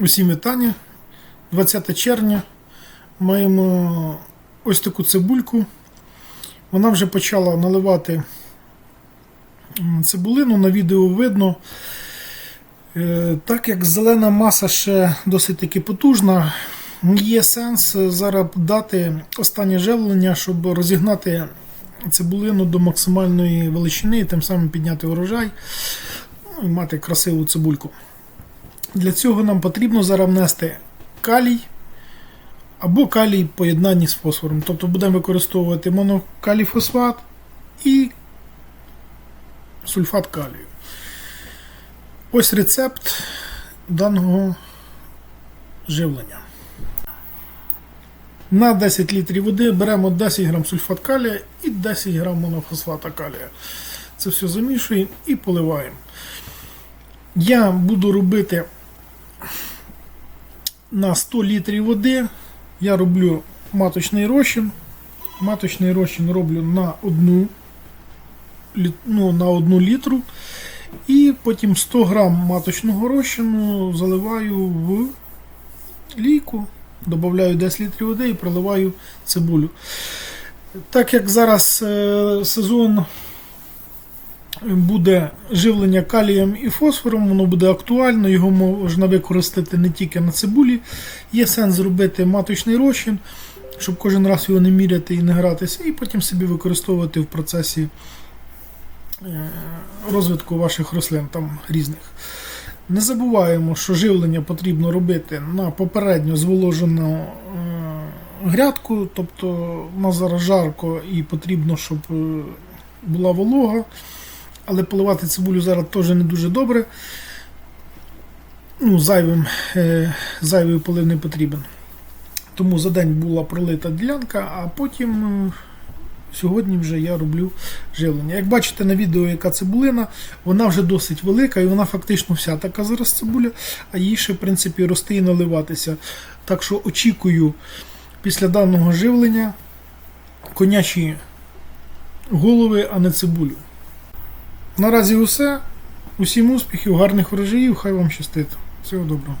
Усім вітання. 20 червня. Маємо ось таку цибульку. Вона вже почала наливати цибулину. На відео видно. Е, Так як зелена маса ще досить таки потужна, є сенс зараз дати останнє живлення, щоб розігнати цибулину до максимальної величини і тим самим підняти урожай ну, і мати красиву цибульку. Для цього нам потрібно зараз внести калій або калій в поєднанні з фосфором. Тобто будемо використовувати монокаліфосфат і сульфат калію. Ось рецепт даного живлення. На 10 літрів води беремо 10 грам сульфат калія і 10 грам монофосфата калія. Це все замішуємо і поливаємо. Я буду робити на 100 літрів води. Я роблю маточний розчин. Маточний розчин роблю на одну, ну, на одну літру. І потім 100 грам маточного розчину заливаю в лійку, додаю 10 літрів води і проливаю цибулю. Так як зараз е, сезон буде живлення калієм і фосфором, воно буде актуально, його можна використати не тільки на цибулі. Є сенс зробити маточний розчин, щоб кожен раз його не міряти і не гратися, і потім собі використовувати в процесі е, розвитку ваших рослин там різних. Не забуваємо, що живлення потрібно робити на попередньо зволожену е, грядку, тобто у зараз жарко і потрібно, щоб е, була волога але поливати цибулю зараз теж не дуже добре. Ну, зайвим, е, зайвий полив не потрібен. Тому за день була пролита ділянка, а потім е, сьогодні вже я роблю живлення. Як бачите на відео, яка цибулина, вона вже досить велика і вона фактично вся така зараз цибуля, а їй ще, в принципі, рости і наливатися. Так що очікую після даного живлення конячі голови, а не цибулю. Наразі усе. Усім успіхів, гарних врожаїв, хай вам щастить. Всього доброго.